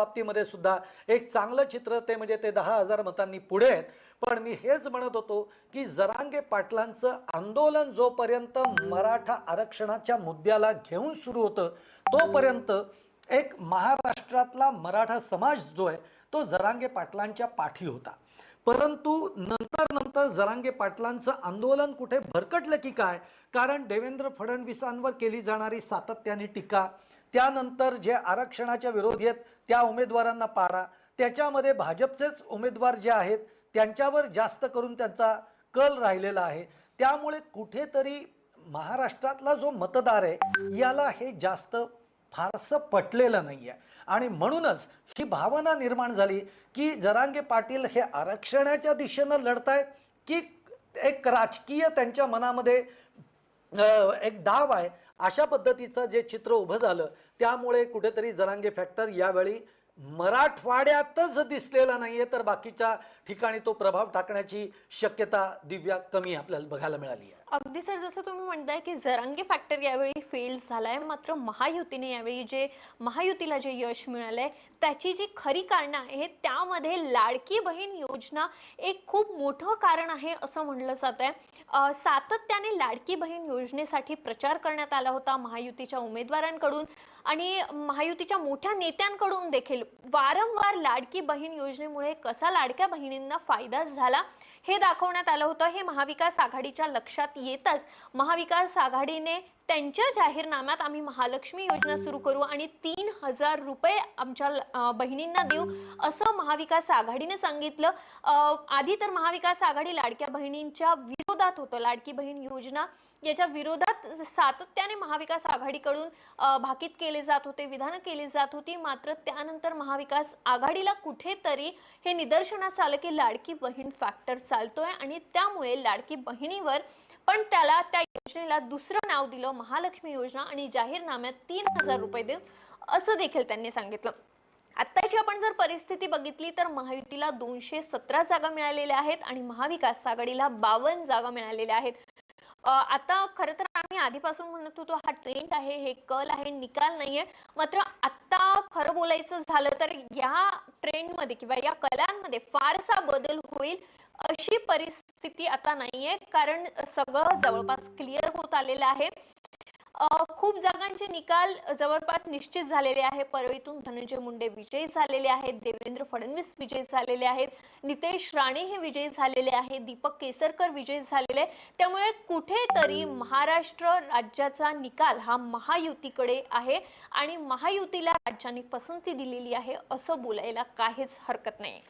बाबतीमध्ये सुद्धा एक चांगलं चित्र ते म्हणजे ते दहा हजार मतांनी पुढे आहेत. पण मी हेच म्हणत होतो की जरांगे पाटलांचं आंदोलन जोपर्यंत मराठा आरक्षणाच्या मुद्द्याला घेऊन सुरू होतं तोपर्यंत एक महाराष्ट्रातला मराठा समाज जो आहे तो जरांगे पाटलांच्या पाठी होता. परंतु नंतर नंतर जरांगे पाटलांचं आंदोलन कुठे भरकटलं की काय? कारण देवेंद्र फडणवीसांवर केली जाणारी सातत्याने टीका त्यानंतर जे आरक्षणाच्या विरोधी आहेत त्या उमेदवारांना पाडा त्याच्यामध्ये भाजपचेच उमेदवार जे आहेत त्यांच्यावर जास्त करून त्यांचा कल राहिलेला आहे. त्यामुळे कुठेतरी महाराष्ट्रातला जो मतदार आहे याला हे जास्त फारसं पटलेलं नाही आहे आणि म्हणूनच ही भावना निर्माण झाली की जरांगे पाटील हे आरक्षणाच्या दिशेनं लढतायत की एक राजकीय त्यांच्या मनामध्ये एक डाव आहे. अशा पद्धतीचं जे चित्र उभं झालं त्यामुळे कुठेतरी जरांगे फॅक्टर यावेळी मराठवाड्यातच दिसलेला नाहीये तर बाकीच्या ठिकाणी तो प्रभाव टाकण्याची शक्यता दिव्या कमी आपल्याला बघायला मिळाली आहे अगदी सर जसं तुम्ही म्हणताय की जरांगी फॅक्टर यावेळी फेल झालाय मात्र महायुतीने यावेळी जे महायुतीला जे यश मिळालंय त्याची जी खरी कारणं आहेत त्यामध्ये लाडकी बहीण योजना एक खूप मोठं कारण आहे असं म्हटलं जात आहे सातत्याने लाडकी बहीण योजनेसाठी प्रचार करण्यात आला होता महायुतीच्या उमेदवारांकडून आणि महायुतीच्या मोठ्या नेत्यांकडून देखील वारंवार लाडकी बहीण योजनेमुळे कसा लाडक्या बहिणींना फायदा झाला हे दाखवण्यात आलं होतं. हे महाविकास आघाडीच्या लक्षात येतच. महाविकास आघाडीने त्यांच्या जाहीरनाम्यात आम्ही महालक्ष्मी योजना सुरू करू आणि तीन हजार रुपये आमच्या बहिणींना देऊ असं महाविकास आघाडीने सांगितलं. आधी तर महाविकास आघाडी लाडक्या बहिणींच्या विरोधात होतं. लाडकी बहीण योजना याच्या विरोधात सातत्याने महाविकास आघाडीकडून भाकीत केले जात होते विधानं केली जात होती. मात्र त्यानंतर महाविकास आघाडीला कुठेतरी हे निदर्शनास आलं की लाडकी बहीण फॅक्टर चालतोय आणि त्यामुळे लाडकी बहिणीवर पण त्याला त्या योजनेला दुसरं नाव दिलं महालक्ष्मी योजना आणि जाहीरनाम्यात तीन हजार रुपये देऊ असं देखील त्यांनी सांगितलं. आत्ताची आपण जर परिस्थिती बघितली तर महायुतीला दोनशे सतरा जागा मिळालेल्या आहेत आणि महाविकास आघाडीला बावन्न जागा मिळालेल्या आहेत. आता खरं तर आम्ही आधीपासून म्हणत होतो हा ट्रेंड आहे हे कल आहे निकाल नाहीये. मात्र आता खरं बोलायचं झालं तर या ट्रेंडमध्ये किंवा या कलांमध्ये फारसा बदल होईल अशी परिस्थिती आता नाहीये. कारण सगळं जवळपास क्लिअर होत आलेलं आहे. खूप जागांचे निकाल जवळपास निश्चित झालेले आहे. परळीतून धनंजय मुंडे विजयी झालेले आहेत. देवेंद्र फडणवीस विजयी झालेले आहेत. नितेश राणे हे विजयी झालेले आहेत दीपक केसरकर विजयी झालेले. त्यामुळे कुठेतरी महाराष्ट्र राज्याचा निकाल हा महायुतीकडे आहे. आणि महायुतीला राज्याने पसंती दिलेली आहे असं बोलायला काहीच हरकत नाही